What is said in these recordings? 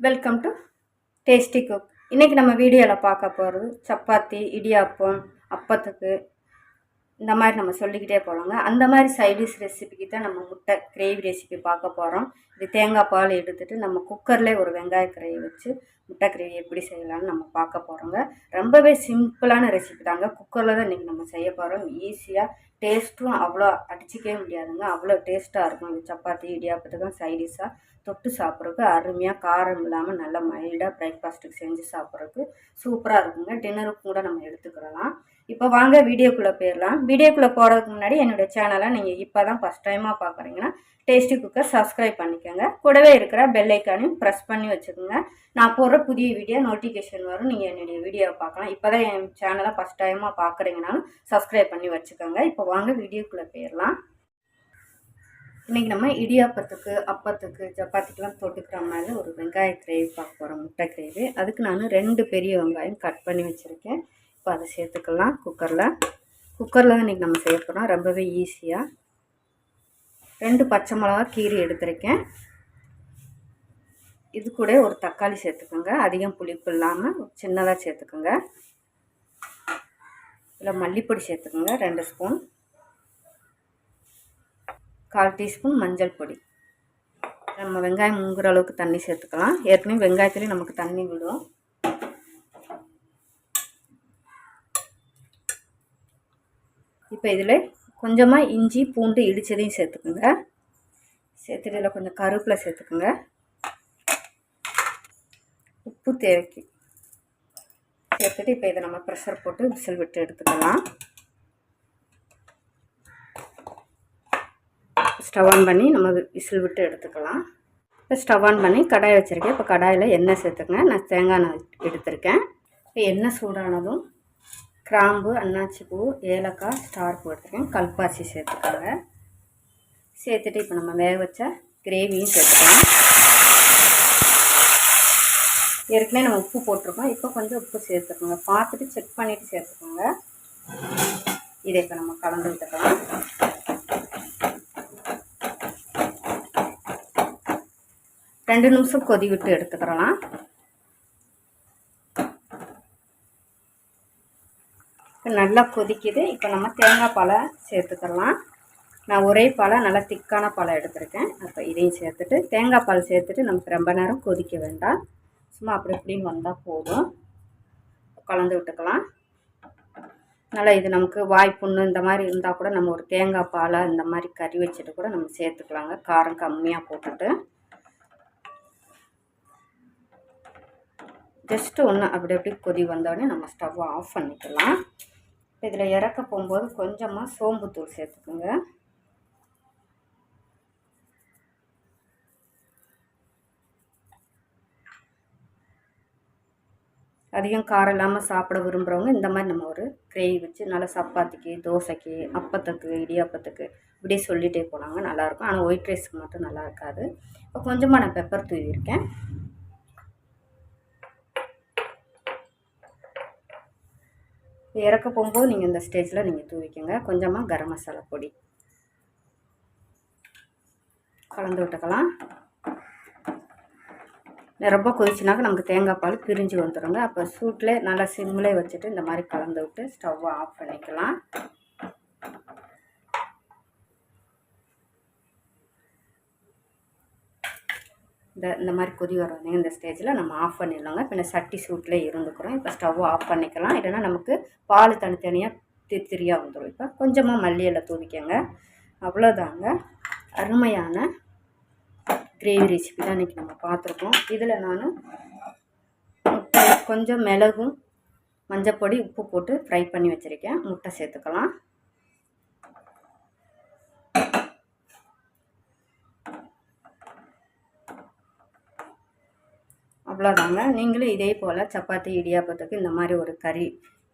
Welcome to tasty cook இன்றைக்கி நம்ம வீடியோவில் பார்க்க போகிறது சப்பாத்தி இடியாப்பம் அப்பத்துக்கு இந்த மாதிரி நம்ம சொல்லிக்கிட்டே போகலாங்க அந்த மாதிரி சைடிஷ் ரெசிபிக்கு தான் நம்ம முட்டை கிரேவி ரெசிபி பார்க்க போகிறோம் இது தேங்காய் பால் எடுத்துகிட்டு நம்ம குக்கர்லேயே ஒரு வெங்காய கிரேவி வச்சு முட்டை கிரேவி எப்படி செய்யலாம்னு நம்ம பார்க்க போகிறோங்க ரொம்பவே சிம்பிளான ரெசிபி தாங்க. குக்கரில் தான் இன்றைக்கி நம்ம செய்ய போகிறோம் ஈஸியாக டேஸ்ட்டும் அவ்வளோ அடிச்சிக்கவே முடியாதுங்க. அவ்வளோ டேஸ்ட்டாக இருக்கும். சப்பாத்தி இடியாப்பத்துக்கும் சைடிஷாக தொட்டு சாப்பிட்றதுக்கு அருமையாக காரம் இல்லாமல் நல்லா மைல்டாக பிரேக்ஃபாஸ்ட்டுக்கு செஞ்சு சாப்பிட்றதுக்கு சூப்பராக இருக்குங்க. டின்னருக்கு கூட நம்ம எடுத்துக்கிறலாம் இப்போ வாங்க வீடியோக்குள்ளே போயிடலாம். வீடியோக்குள்ளே போகிறதுக்கு முன்னாடி என்னுடைய சேனலை நீங்கள் இப்போ தான் ஃபஸ்ட் டைமாக பார்க்குறீங்கன்னா டேஸ்டி குக்கர் சப்ஸ்கிரைப் பண்ணிக்கோங்க. கூடவே இருக்கிற பெல்லைக்கானையும் ப்ரெஸ் பண்ணி வச்சுக்கோங்க. நான் போடுற புதிய வீடியோ நோட்டிஃபிகேஷன் வரும். நீங்கள் என்னுடைய வீடியோவை பார்க்கலாம். இப்போ தான் என் சேனலை ஃபஸ்ட் டைமாக பார்க்குறீங்கனாலும் சப்ஸ்கிரைப் பண்ணி வச்சுக்கோங்க. இப்போ வாங்க வீடியோக்குள்ளே போயிடலாம் இன்றைக்கி நம்ம இடியாப்பத்துக்கு அப்பத்துக்கு சப்பாத்திக்கெலாம் தொட்டுக்கிற மாதிரி ஒரு வெங்காய கிரேவி பார்க்க போகிறோம் முட்டை கிரேவி. அதுக்கு நான் ரெண்டு பெரிய வெங்காயம் கட் பண்ணி வச்சுருக்கேன். இப்போ அதை சேர்த்துக்கலாம் குக்கரில். குக்கரில் தான் இன்றைக்கி நம்ம செய்ய போகிறோம் ரொம்பவே ஈஸியாக ரெண்டு பச்சை மிளகா கீரி எடுத்திருக்கேன். இது கூட ஒரு தக்காளி சேர்த்துக்கோங்க. அதிகம் புளிப்பு இல்லாமல் சின்னதாக சேர்த்துக்கோங்க. இல்லை மல்லிப்பொடி சேர்த்துக்கோங்க ரெண்டு ஸ்பூன். கால் டீஸ்பூன் மஞ்சள் பொடி. நம்ம வெங்காயம் முங்குற அளவுக்கு தண்ணி சேர்த்துக்கலாம். ஏற்கனவே வெங்காயத்துலேயும் நமக்கு தண்ணி விடும். இப்போ இதில் கொஞ்சமாக இஞ்சி பூண்டு இடித்ததையும் சேர்த்துக்குங்க. சேர்த்துட்டு இதில் கொஞ்சம் கருப்பில் சேர்த்துக்குங்க. உப்பு தேவைக்கு. சேர்த்துட்டு இப்போ இதை நம்ம ப்ரெஷர் போட்டு விசில் விட்டு எடுத்துக்கலாம். ஸ்டவ் ஆன் பண்ணி நம்ம விசில் விட்டு எடுத்துக்கலாம். இப்போ ஸ்டவ் ஆன் பண்ணி கடாய் வச்சுருக்கேன். இப்போ கடாயில் எண்ணெய் சேர்த்துக்கங்க. நான் தேங்காய் எண்ணெய் எடுத்திருக்கேன். இப்போ எண்ணெய் சூடானதும் கிராம்பு அன்னாச்சி பூ ஏலக்காய் ஸ்டார் பூ எடுத்துருக்கேன் கல்பாசி சேர்த்துக்கோங்க. சேர்த்துட்டு இப்போ நம்ம வேக வச்ச கிரேவியும் சேர்த்துக்கலாம். ஏற்கனவே நம்ம உப்பு போட்டிருக்கோம். இப்போ கொஞ்சம் உப்பு சேர்த்துக்கோங்க. பார்த்துட்டு செக் பண்ணிவிட்டு சேர்த்துக்கோங்க. இதை இப்போ நம்ம கலந்து விட்டுக்கலாம் ரெண்டு நிமிஷம் கொதி விட்டு எடுத்துக்கிறலாம். இப்போ நல்லா கொதிக்குது. இப்போ நம்ம தேங்காய் பாலை சேர்த்துக்கலாம். நான் ஒரே பழை நல்லா திக்கான பழம் எடுத்திருக்கேன். அப்போ இதையும் சேர்த்துட்டு தேங்காய் பால் சேர்த்துட்டு நமக்கு ரொம்ப நேரம் கொதிக்க வேண்டாம். சும்மா அப்படி இப்படின்னு வந்தால் போதும். கலந்து விட்டுக்கலாம். நல்லா இது நமக்கு வாய்ப்புண்ணு இந்த மாதிரி இருந்தால் கூட நம்ம ஒரு தேங்காய் பாலை இந்த மாதிரி கறி வச்சுட்டு கூட நம்ம சேர்த்துக்கலாங்க. காரம் கம்மியாக போட்டுட்டு. ஜஸ்ட்டு ஒன்று அப்படி அப்படி கொதி வந்தோடனே நம்ம ஸ்டவ்வை ஆஃப் பண்ணிக்கலாம். இதில் இறக்க போகும்போது கொஞ்சமாக சோம்புத்தூள் சேர்த்துக்குங்க. அதிகம் காரம் இல்லாமல் சாப்பிட விரும்புகிறவங்க இந்த மாதிரி நம்ம ஒரு கிரேவி வச்சு நல்லா சப்பாத்திக்கு தோசைக்கு அப்பத்துக்கு இடியாப்பத்துக்கு இப்படியே சொல்லிகிட்டே போனாங்க நல்லாயிருக்கும் ஆனால் ஒயிட் ரைஸ்க்கு மட்டும் நல்லா இருக்காது. இப்போ கொஞ்சமாக நான் பெப்பர் தூவியிருக்கேன் இறக்க போகும்போது நீங்கள் இந்த ஸ்டேஜில் நீங்கள் தூவிக்கோங்க. கொஞ்சமாக கரம் மசாலா பொடி. கலந்து விட்டுக்கலாம். ரொம்ப கொதிச்சுனாக்க நமக்கு தேங்காய் பால் பிரிஞ்சு வந்துடுங்க அப்போ சூட்டில் நல்லா சிம்மில் வச்சுட்டு இந்த மாதிரி கலந்து விட்டு ஸ்டவ்வை ஆஃப் பண்ணிக்கலாம். இந்த இந்த மாதிரி கொதி வர்றதுங்க இந்த ஸ்டேஜில் நம்ம ஆஃப் பண்ணிடலாங்க. இப்போ சட்டி சூட்டில் இருந்துக்கிறோம். இப்போ ஸ்டவ் ஆஃப் பண்ணிக்கலாம். இல்லைன்னா நமக்கு பால் தனித்தனியாக திரித்திரியாக வந்துடும் இப்போ கொஞ்சமாக மல்லியில் தூவிக்கங்க. அவ்வளோதாங்க. அருமையான கிரேவி ரெசிபி தான் இன்றைக்கி நம்ம பார்த்துருக்கோம். இதில் நான் முட்டை கொஞ்சம் மிளகும் மஞ்சப்பொடி உப்பு போட்டு ஃப்ரை பண்ணி வச்சுருக்கேன். முட்டை சேர்த்துக்கலாம். அவ்வளோதாங்க நீங்களும் இதே போல் சப்பாத்தி இடியாப்பத்துக்கு இந்த மாதிரி ஒரு கறி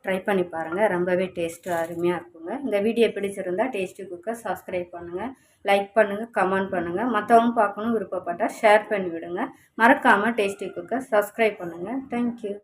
ட்ரை பண்ணி பாருங்கள் ரொம்பவே டேஸ்ட்டு அருமையாக இருக்குங்க. இந்த வீடியோ பிடிச்சிருந்தால் டேஸ்ட்டு குக்கை சப்ஸ்கிரைப் பண்ணுங்கள் லைக் பண்ணுங்கள் கமெண்ட் பண்ணுங்கள் மற்றவங்க பார்க்கணும் விருப்பப்பட்டால் ஷேர் பண்ணி விடுங்க மறக்காமல் டேஸ்டி குக்கை சப்ஸ்கிரைப் பண்ணுங்கள் தேங்க்யூ